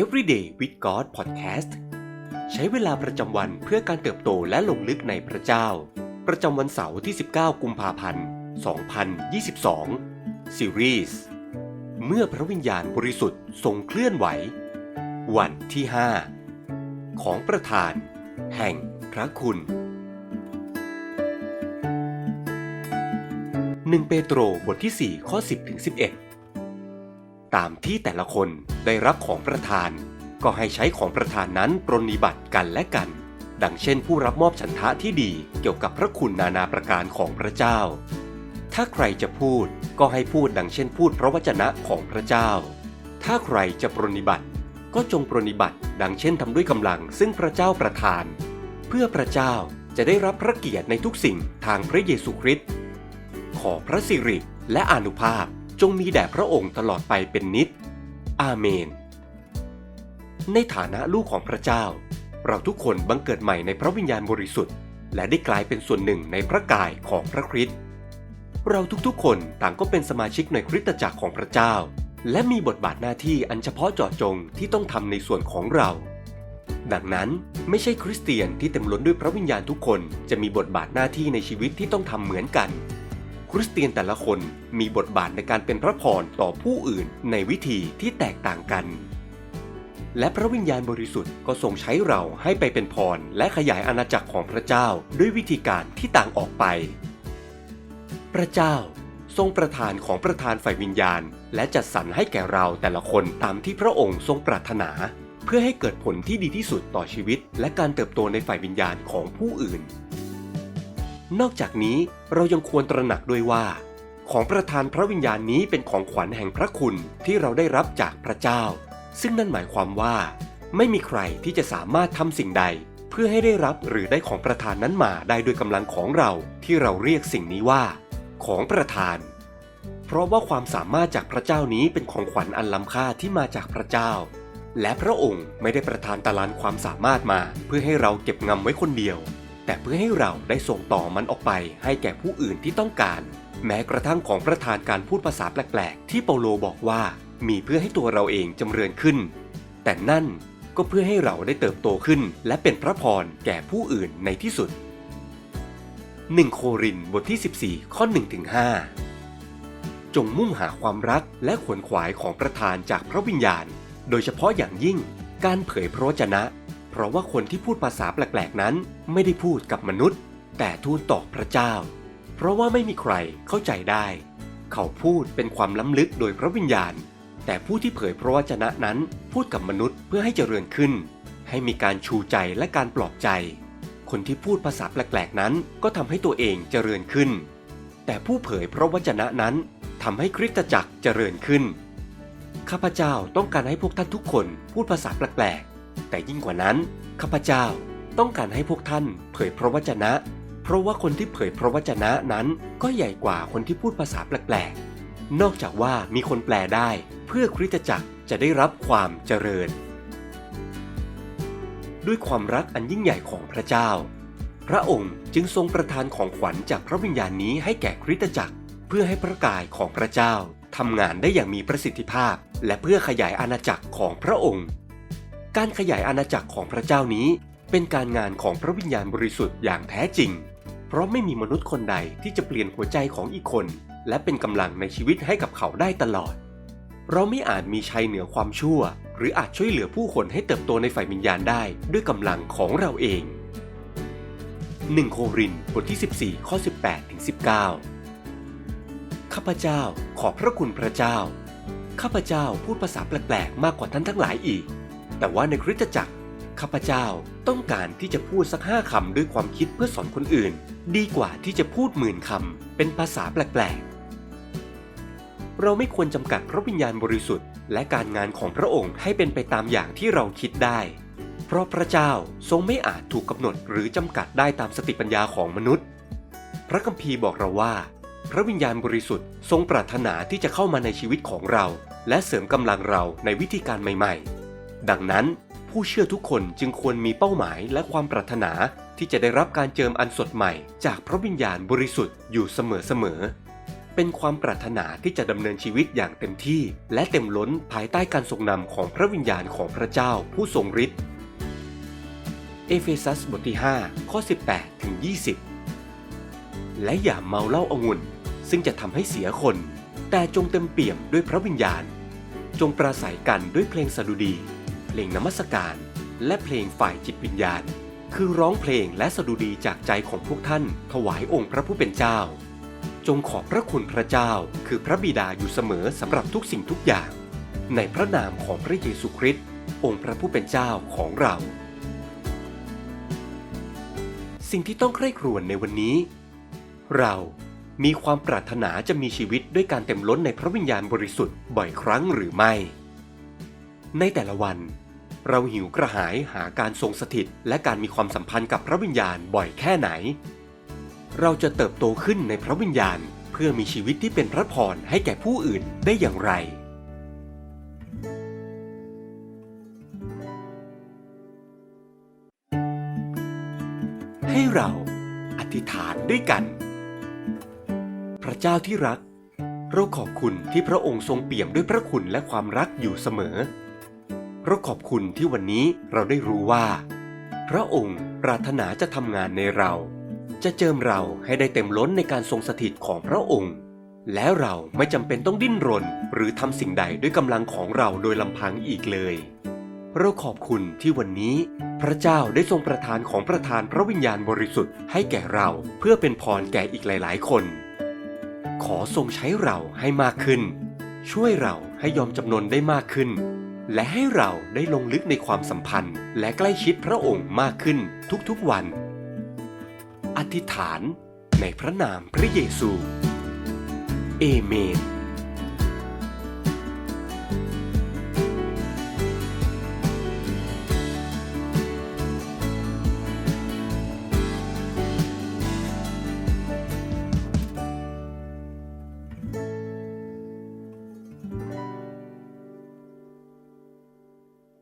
Everyday with God Podcast ใช้เวลาประจำวันเพื่อการเติบโตและลงลึกในพระเจ้า ประจำวันเสาร์ที่ 19 กุมภาพันธ์ 2022 ซีรีส์เมื่อพระวิญญาณบริสุทธิ์ทรงเคลื่อนไหว วันที่ 5 ของประธาน แห่งพระคุณ 1 เปโตรบทที่ 4 ข้อ 10ถึง11 ตามที่แต่ละคน ได้รับของประทาน ก็ให้ใช้ของประทานนั้นปรนนิบัติกันและกัน ดังเช่นผู้รับมอบฉันทะที่ดีเกี่ยวกับพระคุณนานาประการของพระเจ้า ถ้าใครจะพูดก็ให้พูดดังเช่นพูดพระวจนะของพระเจ้า ถ้าใครจะปรนนิบัติ ก็จงปรนนิบัติ ดังเช่นทำด้วยกำลังซึ่งพระเจ้าประทาน เพื่อพระเจ้าจะได้รับพระเกียรติในทุกสิ่งทางพระเยซูคริสต์ขอพระสิริและอนุภาพจงมีแด่พระองค์ตลอดไปเป็นนิจ อาเมน ในฐานะลูกของพระเจ้า เราทุกคนบังเกิดใหม่ในพระวิญญาณบริสุทธิ์ และได้กลายเป็นส่วนหนึ่งในพระกายของพระคริสต์เราทุกๆ คนต่างก็เป็นสมาชิกในคริสตจักรของพระเจ้า และมีบทบาทหน้าที่อันเฉพาะเจาะจงที่ต้องทำในส่วนของเรา ดังนั้นไม่ใช่คริสเตียนที่เต็มล้นด้วยพระวิญญาณทุกคนจะมีบทบาทหน้าที่ในชีวิตที่ต้องทำเหมือนกัน คริสเตียนแต่ละคนมีบทบาทในการเป็นพระพรต่อผู้อื่นในวิธีที่แตกต่างกัน และพระวิญญาณบริสุทธิ์ก็ทรงใช้เราให้ไปเป็นพรและขยายอาณาจักรของพระเจ้าด้วยวิธีการที่ต่างออกไป พระเจ้าทรงประทานของประทานฝ่ายวิญญาณ และจัดสรรให้แก่เราแต่ละคนตามที่พระองค์ทรงปรารถนา เพื่อให้เกิดผลที่ดีที่สุดต่อชีวิต และการเติบโตในฝ่ายวิญญาณของผู้อื่น นอกจากนี้เรายังควรตระหนักด้วยว่า ของประทานพระวิญญาณนี้เป็นของขวัญแห่งพระคุณที่เราได้รับจากพระเจ้า ซึ่งนั่นหมายความว่า ไม่มีใครที่จะสามารถทำสิ่งใด เพื่อให้ได้รับหรือได้ของประทานนั้นมาได้ด้วยกำลังของเราที่เราเรียกสิ่งนี้ว่า ของประทาน เพราะว่าความสามารถจากพระเจ้านี้เป็นของขวัญอันล้ำค่าที่มาจากพระเจ้า และพระองค์ไม่ได้ประทานตารานความสามารถมา เพื่อให้เราเก็บงำไว้คนเดียว แต่เพื่อให้เราได้ส่งต่อมันออกไปให้แก่ผู้อื่นที่ต้องการ แม้กระทั่งของประทานการพูดภาษาแปลก ๆ ที่เปาโลบอกว่า มีเพื่อให้ตัวเราเองจำเริญขึ้น แต่นั่นก็เพื่อให้เราได้เติบโตขึ้น และเป็นพระพรแก่ผู้อื่นในที่สุด 1 โครินบทที่ 14 ข้อ1ถึง5จงมุ่งหาความรักและขวนขวายของประธานจากพระวิญญาณ โดยเฉพาะอย่างยิ่งการเผยพระวจนะ เพราะว่าคนที่พูดภาษาแปลกๆนั้น ไม่ได้พูดกับมนุษย์ แต่ทูลต่อพระเจ้า เพราะว่าไม่มีใครเข้าใจได้ เขาพูดเป็นความล้ำลึกโดยพระวิญญาณ แต่ผู้ที่เผยพระวจนะนั้นพูดกับมนุษย์เพื่อให้เจริญขึ้น ให้มีการชูใจและการปลอบใจ คนที่พูดภาษาแปลกๆนั้นก็ทำให้ตัวเองเจริญขึ้น แต่ผู้เผยพระวจนะนั้นทำให้คริสตจักรเจริญขึ้น ข้าพเจ้าต้องการให้พวกท่านทุกคนพูดภาษาแปลกๆ แต่ยิ่งกว่านั้นข้าพเจ้าต้องการให้พวกท่านเผยพระวจนะ เพราะว่าคนที่เผยพระวจนะนั้นก็ใหญ่กว่าคนที่พูดภาษาแปลกๆ นอกจากว่ามีคนแปลได้ เพื่อคริสตจักรจะได้รับความเจริญ ด้วยความรักอันยิ่งใหญ่ของพระเจ้า พระองค์จึงทรงประทานของขวัญจากพระวิญญาณนี้ให้แก่คริสตจักร เพื่อให้พระกายของพระเจ้าทำงานได้อย่างมีประสิทธิภาพ และเพื่อขยายอาณาจักรของพระองค์ การขยายอาณาจักรของพระเจ้านี้ เป็นการงานของพระวิญญาณบริสุทธิ์อย่างแท้จริง เพราะไม่มีมนุษย์คนใดที่จะเปลี่ยนหัวใจของอีกคน และเป็นกำลังในชีวิตให้กับเขาได้ตลอด เราไม่อาจมีชัยเหนือความชั่ว หรืออาจช่วยเหลือผู้คนให้เติบโตในฝ่ายวิญญาณได้ด้วยกำลังของเราเอง 1 โครินธ์บทที่ 14 ข้อ 18ถึง19 ข้าพเจ้าขอบพระคุณพระเจ้า ข้าพเจ้าพูดภาษาแปลกๆมากกว่าท่านทั้งหลายอีก แต่ว่าในคริสตจักรข้าพเจ้าต้องการที่จะพูดสักห้าคำด้วยความคิดเพื่อสอนคนอื่น ดีกว่าที่จะพูดหมื่นคำเป็นภาษาแปลกๆ เราไม่ควรจำกัดพระวิญญาณบริสุทธิ์และการงานของพระองค์ให้เป็นไปตามอย่างที่เราคิดได้ เพราะพระเจ้าทรงไม่อาจถูกกำหนดหรือจำกัดได้ตามสติปัญญาของมนุษย์ พระคัมภีร์บอกเราว่า พระวิญญาณบริสุทธิ์ทรงปรารถนาที่จะเข้ามาในชีวิตของเรา และเสริมกำลังเราในวิธีการใหม่ ๆ ดังนั้น ผู้เชื่อทุกคนจึงควรมีเป้าหมายและความปรารถนาที่จะได้รับการเจิมอันสดใหม่ จากพระวิญญาณบริสุทธิ์อยู่เสมอๆเป็นความปรารถนาที่จะดำเนินชีวิตอย่างเต็มที่ และเต็มล้นภายใต้การทรงนำของพระวิญญาณของพระเจ้าผู้ทรงฤทธิ์เอเฟซัสบทที่5ข้อ 18ถึง20 และอย่าเมาเหล้าอางุ่น ซึ่งจะทำให้เสียคน แต่จงเต็มเปี่ยมด้วยพระวิญญาณ จงปราศัยกันด้วยเพลงสดุดี เพลงนมัสการ และเพลงฝ่ายจิตวิญญาณ คือร้องเพลงและสดุดีจากใจของพวกท่าน ถวายองค์พระผู้เป็นเจ้า จงขอบพระคุณพระเจ้า คือพระบิดาอยู่เสมอสำหรับทุกสิ่งทุกอย่าง ในพระนามของพระเยซูคริสต์องค์พระผู้เป็นเจ้าของเรา สิ่งที่ต้องใคร่ครวญในวันนี้ เรามีความปรารถนาจะมีชีวิตด้วยการเต็มล้นในพระวิญญาณบริสุทธิ์บ่อยครั้งหรือไม่ ในแต่ละวัน เราหิวกระหายหาการทรงสถิต และการมีความสัมพันธ์กับพระวิญญาณบ่อยแค่ไหน เราจะเติบโตขึ้นในพระวิญญาณ เพื่อมีชีวิตที่เป็นพระพรให้แก่ผู้อื่นได้อย่างไร ให้เราอธิษฐานด้วยกัน พระเจ้าที่รัก เราขอบคุณที่พระองค์ทรงเปี่ยมด้วยพระคุณและความรักอยู่เสมอ เราขอบคุณที่วันนี้เราได้รู้ว่า พระองค์ปรารถนาจะทำงานในเรา จะเจิมเราให้ได้เต็มล้นในการทรงสถิตของพระองค์ แล้วเราไม่จำเป็นต้องดิ้นรน หรือทำสิ่งใดด้วยกำลังของเราโดยลำพังอีกเลย เราขอบคุณที่วันนี้ พระเจ้าได้ทรงประทานของประทานพระวิญญาณบริสุทธิ์ให้แก่เราเพื่อเป็นพรแก่อีกหลาย ๆ คน ขอทรงใช้เราให้มากขึ้น ช่วยเราให้ยอมจำนนได้มากขึ้น และให้เราได้ลงลึกในความสัมพันธ์ และใกล้ชิดพระองค์มากขึ้นทุกๆวัน อธิษฐานในพระนามพระเยซู เอเมน